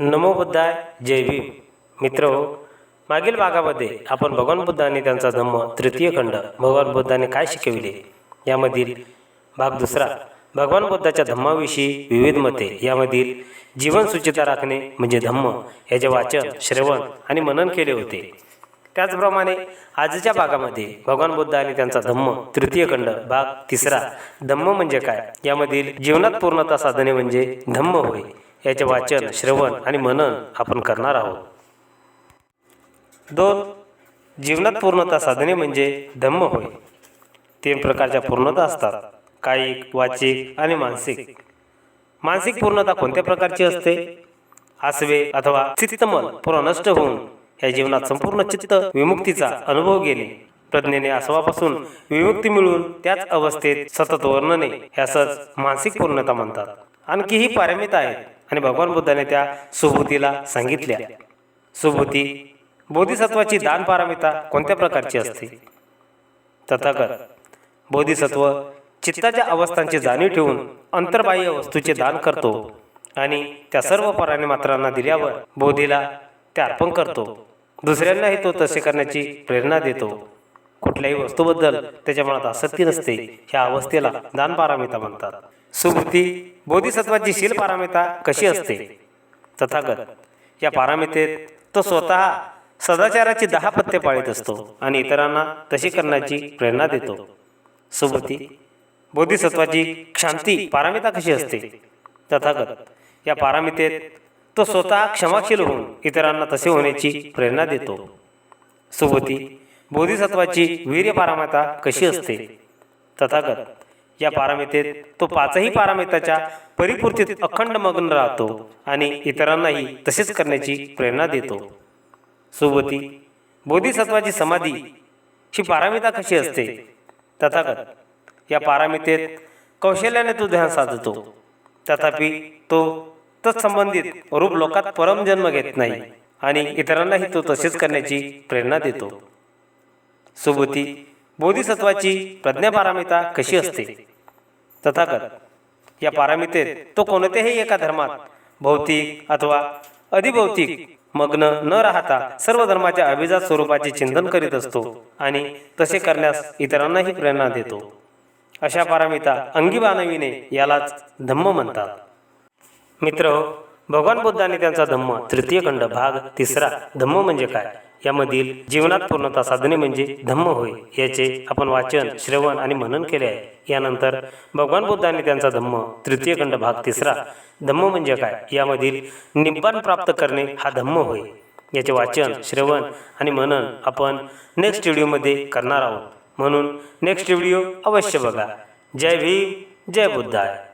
नमो बुद्धाय जय भीम. मित्र हो मागील भागामध्ये आपण भगवान बुद्धाने त्यांचा धम्म तृतीय खंड भगवान बुद्धाने काय शिकविले? यामधील भाग दुसरा भगवान बुद्धाच्या धम्माविषयी विविध मते. यामधील जीवन सुचिता राखणे म्हणजे धम्म याचे वाचन श्रवण आणि मनन केले होते. त्याचप्रमाणे आजच्या भागामध्ये भगवान बुद्ध आणि त्यांचा धम्म तृतीय खंड भाग तिसरा धम्म म्हणजे काय? यामधील जीवनात पूर्णता साधने म्हणजे धम्म होय. याचे वाचन श्रवण आणि मनन आपण करणार आहोत. दोन जीवनात पूर्णता साधने म्हणजे धम्म होय. तीन प्रकारच्या पूर्णता असतात कायिक वाचिक आणि मानसिक. मानसिक पूर्णता कोणत्या प्रकारची असते? आसवे अथवा चित्तमन पूर्ण नष्ट होऊन या जीवनात संपूर्ण चित्त विमुक्तीचा अनुभव घेणे. प्रज्ञेने आसवापासून विमुक्ती मिळून त्याच अवस्थेत सतत वर्णने ह्यासच मानसिक पूर्णता म्हणतात. आणखी ही पारमिता आहेत. आणि भगवान बुद्धाने त्या सुभूतीला सांगितल्या. सुभूती बोधिसत्वाची दान पारमिता कोणत्या प्रकारची असते? तथागत बोधिसत्व चित्ताच्या अवस्थांची जाणीव ठेवून अंतर्बाह्य वस्तूचे दान करतो आणि त्या सर्व पराने मात्रांना दिल्यावर बोधीला ते अर्पण करतो. दुसऱ्यांनाही तो तसे करण्याची प्रेरणा देतो. कुठल्याही वस्तूबद्दल त्याच्या मनात आसक्ती नसते. ह्या अवस्थेला दान पारामिता म्हणतात. सुबुद्धी बोधिसत्वाची शील पारामिता कशी असते? तथागत या पारामितेत तो स्वतः सदाचाराची दहा पत्ते पाळीत असतो आणि इतरांना तशी करण्याची प्रेरणा देतो. सुबुद्धी बोधिसत्वाची शांती पारामिता कशी असते? तथागत या पारामितेत तो स्वतः क्षमाशील होऊन इतरांना तसे होण्याची प्रेरणा देतो. सुबुद्धी बोधिसत्वाची वीर्य पारामिता कशी असते? तथागत या पारामितेत तो पाचही पारामिताच्या परिपूर्तीत अखंड मग्न राहतो आणि इतरांनाही तसेच करण्याची प्रेरणा देतो. सुबती बोधिसत्वाची समाधी ही पारामिता कशी असते? तथागत या पारामितेत कौशल्याने तो ध्यान साधतो. तथापि तो तत्संबंधित रूप लोकात परमजन्म घेत नाही आणि इतरांनाही तो तसेच करण्याची प्रेरणा देतो. सुबुती बोधिसत्वाची प्रज्ञा पारामिता कशी असते? तथागत या पारामितेत तो कोणत्याही एका धर्मात भौतिक अथवा अधिभौतिक मग्न न राहता सर्व धर्माच्या अभिजात स्वरूपाचे चिंतन करीत असतो आणि तसे करण्यास इतरांनाही प्रेरणा देतो. अशा पारामिता अंगी बाणविणे यालाच धम्म म्हणतात. मित्र भगवान बुद्धाने त्यांचा धम्म तृतीय खंड भाग तिसरा. धम्म म्हणजे काय? यामधील जीवनात पूर्णता साधने म्हणजे धम्म होय याचे आपण वाचन श्रवण आणि मनन केले आहे. यानंतर भगवान बुद्धाने त्यांचा धम्म तृतीय खंड भाग तिसरा. धम्म म्हणजे काय? यामधील निब्बाण प्राप्त करणे हा धम्म होय. याचे वाचन श्रवण आणि मनन आपण नेक्स्ट व्हिडिओमध्ये करणार आहोत. म्हणून नेक्स्ट व्हिडिओ अवश्य बघा. जय भीम जय बुद्धाय.